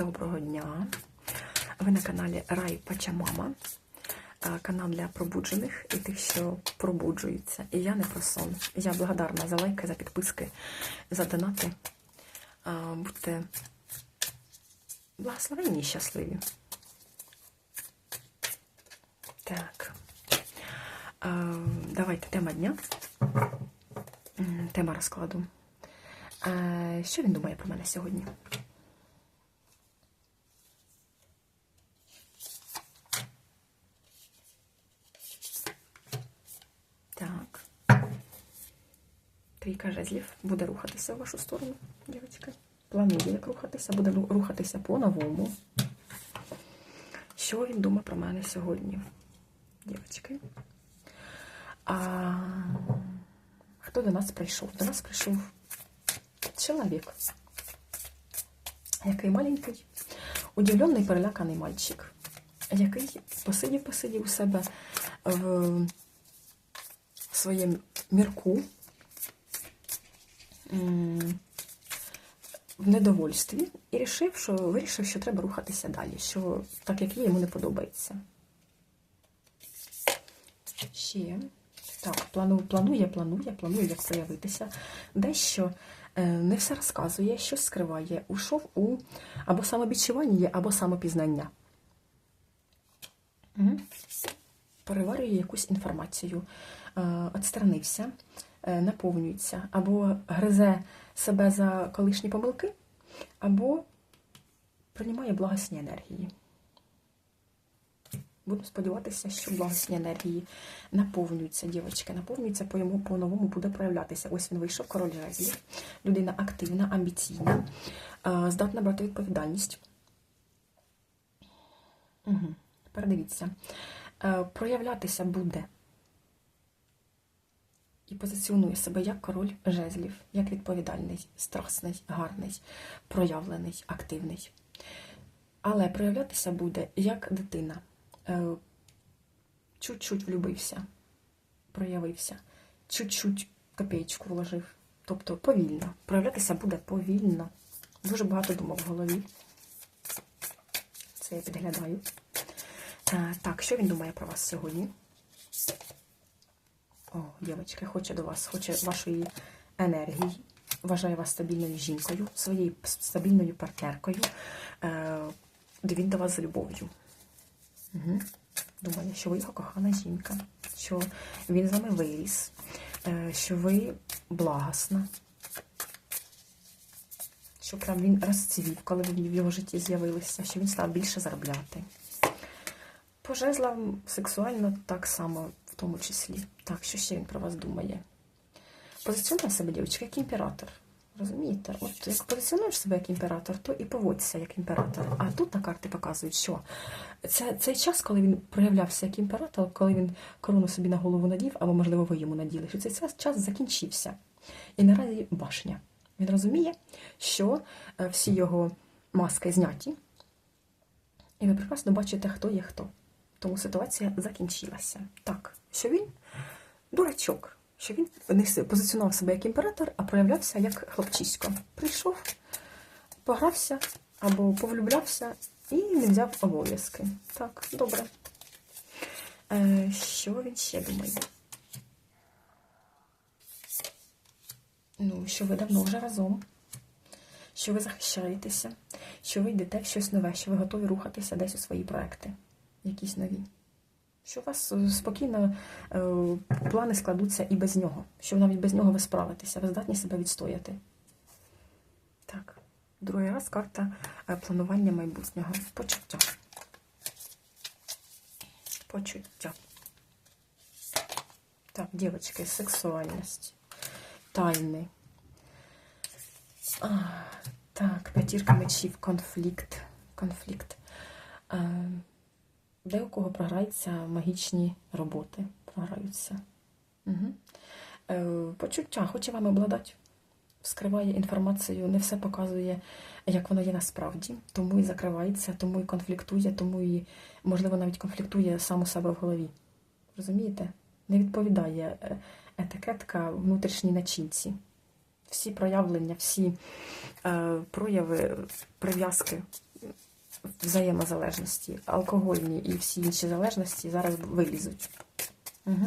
Доброго дня! Ви на каналі Рай Пачамама, канал для пробуджених і тих, що пробуджуються. І я не про сон. Я благодарна за лайки, за підписки, за донати. Будьте благословенні і щасливі. Так. Давайте тема дня. Тема розкладу. Що він думає про мене сьогодні? Так. Трійка жезлів буде рухатися в вашу сторону, дівчатка. Планує, як рухатися, буде рухатися по-новому. Що він думає про мене сьогодні, дівчатки? А хто до нас прийшов? До нас прийшов чоловік, який маленький, удивлений, переляканий мальчик, який посидів-посидів у себе в своєму мірку в недовольстві і рішив, що, вирішив, що треба рухатися далі, що так як є, йому не подобається. Ще. Так, плану, планує, планує, планує, як проявитися. Дещо е, не все розказує, щось скриває. Ушов у або самобічування, або самопізнання. Переварює якусь інформацію, відсторонився, е, наповнюється, або гризе себе за колишні помилки, або приймає благосні енергії. Будемо сподіватися, що благосні енергії наповнюються, дівчатки, наповнюються по йому по-новому буде проявлятися. Ось він вийшов, король жезлів. Людина активна, амбіційна, е, здатна брати відповідальність. Угу. Передивіться. Е, Проявлятися буде і позиціонує себе як король жезлів, як відповідальний, страсний, гарний, проявлений, активний. Але проявлятися буде як дитина. Е, Чуть-чуть влюбився, проявився, чуть-чуть копеечку вложив. Тобто повільно. Проявлятися буде повільно. Дуже багато думок в голові. Це я підглядаю. Е, Так, що він думає про вас сьогодні? О, дівчатки, хоче до вас, хоче вашої енергії, вважає вас стабільною жінкою, своєю стабільною партнеркою. Е, Він до вас з любов'ю. Угу. Думає, що ви його кохана жінка, що він з вами виріс, е, що ви благосна, що прям він розцвів, коли ви в його житті з'явилися, що він став більше заробляти. По жезлам сексуально так само, тому числі. Так, що ще він про вас думає? Позиціонує себе, дівчатка, як імператор. Розумієте? От як позиціонуєш себе як імператор, то і поводься як імператор. А тут на карти показують, що це цей час, коли він проявлявся як імператор, коли він корону собі на голову надів, або, можливо, ви йому наділи, що цей час- час закінчився. І наразі башня. Він розуміє, що е, всі його маски зняті, і ви прекрасно бачите, хто є хто. Тому ситуація закінчилася. Так, що він дурачок, що він не позиціонував себе як імператор, а проявлявся як хлопчисько. Прийшов, погрався або повлюблявся і не взяв обов'язки. Так, добре. Е, що він ще думає? Ну, що ви давно вже разом, що ви захищаєтеся, що ви йдете в щось нове, що ви готові рухатися десь у свої проекти, якісь нові. Що у вас е, спокійно е, плани складуться і без нього, що навіть без нього ви справитеся, ви здатні себе відстояти. Так, другий раз карта е, планування майбутнього. Почуття. Почуття. Так, дівчатки, сексуальність, тайни. А, так, п'ятірка мечів, конфлікт. Конфлікт. Де у кого програються магічні роботи. Програються. Угу. Почуття, хоче вам обладати. Скриває інформацію, не все показує, як воно є насправді, тому і закривається, тому і конфліктує, тому і, можливо, навіть конфліктує сам у себе в голові. Розумієте? Не відповідає е, етикетка внутрішній начинці. Всі проявлення, всі е, прояви, прив'язки взаємозалежності, алкогольні і всі інші залежності зараз вилізуть. Угу.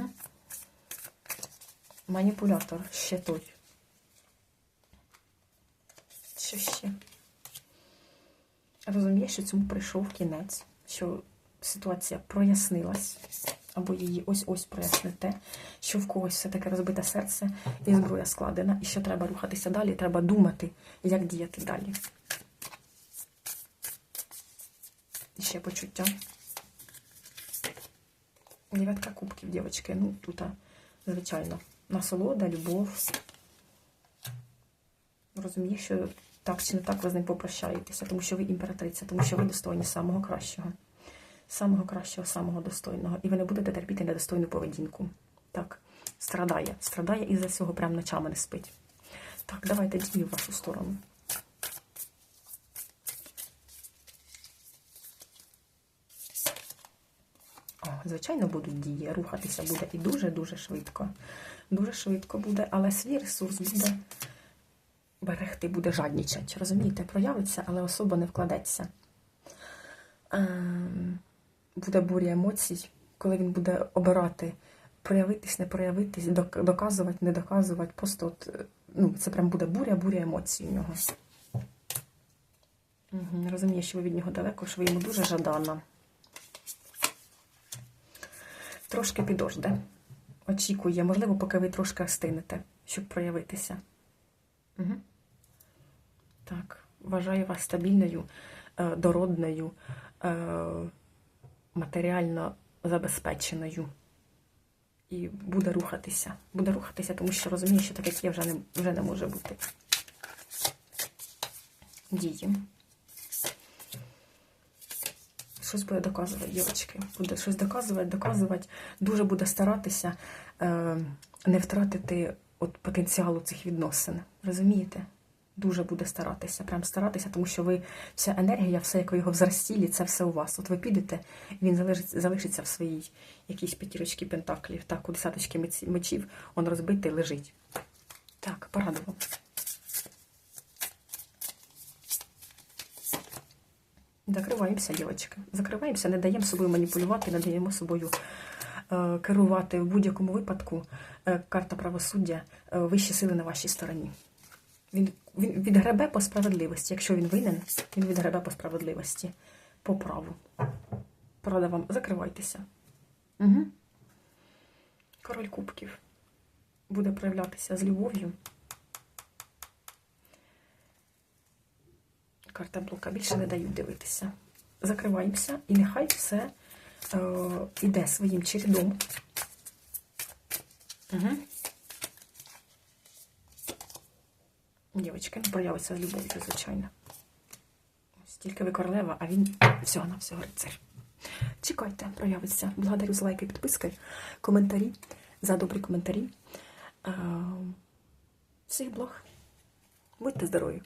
Маніпулятор ще той. Що ще? Розуміє, що цьому прийшов кінець, що ситуація прояснилась, або її ось-ось проясните, що в когось все-таки розбите серце і зброя складена, і що треба рухатися далі, треба думати, як діяти далі. І ще почуття. Дев'ятка кубків, дівчатки. Ну, тут, звичайно, насолода, любов. Розуміє, що так чи не так ви з ним попрощаєтеся, тому що ви імператриця, тому що ви достойні самого кращого. Самого кращого, самого достойного. І ви не будете терпіти недостойну поведінку. Так, страдає. Страдає і за цього прям ночами не спить. Так, давайте дію в вашу сторону. Звичайно, будуть дії. Рухатися буде і дуже-дуже швидко. Дуже швидко буде, але свій ресурс буде берегти, буде жаднічать. Розумієте, проявиться, але особа не вкладеться. Ем, Буде буря емоцій, коли він буде обирати, проявитись, не проявитись, доказувати, не доказувати. Просто от, е, ну, це прям буде буря, буря емоцій у нього. Угу, розуміє, що ви від нього далеко, що ви йому дуже жадана. Трошки підожде. Очікує, можливо, поки ви трошки остинете, щоб проявитися. Угу. Так, вважаю вас стабільною, е, дородною, е, матеріально забезпеченою. І буде рухатися. Буде рухатися, тому що розуміє, що таке вже не, вже не може бути. Дії. Щось буде доказувати, дівчатки. Буде щось доказувати, доказувати. Дуже буде старатися е, не втратити от потенціалу цих відносин. Розумієте? Дуже буде старатися, прям старатися, тому що ви вся енергія, все як ви його взрастілі, це все у вас. От ви підете, він залишиться, залишиться в своїй якійсь п'ятірочці пентаклів, так, у десяточки мечів, он розбитий лежить. Так, порадував. Закриваємося, дівчатки. Закриваємося, не даємо собою маніпулювати, не даємо собою е, керувати в будь-якому випадку. Е, карта правосуддя, е, вищі сили на вашій стороні. Він, він відгребе по справедливості. Якщо він винен, він відгребе по справедливості, по праву. Порада вам, закривайтеся. Угу. Король кубків буде проявлятися з любов'ю. Карта блока більше не дають дивитися. Закриваємося, і нехай все е, іде своїм чередом. Угу. Не проявиться з любов'ю, звичайно. Ось тільки ви королева, а він всього на всього рицар. Чекайте, проявиться. Благодарю за лайки, підписки, коментарі, за добрі коментарі. Е, Всіх благ. Будьте здорові!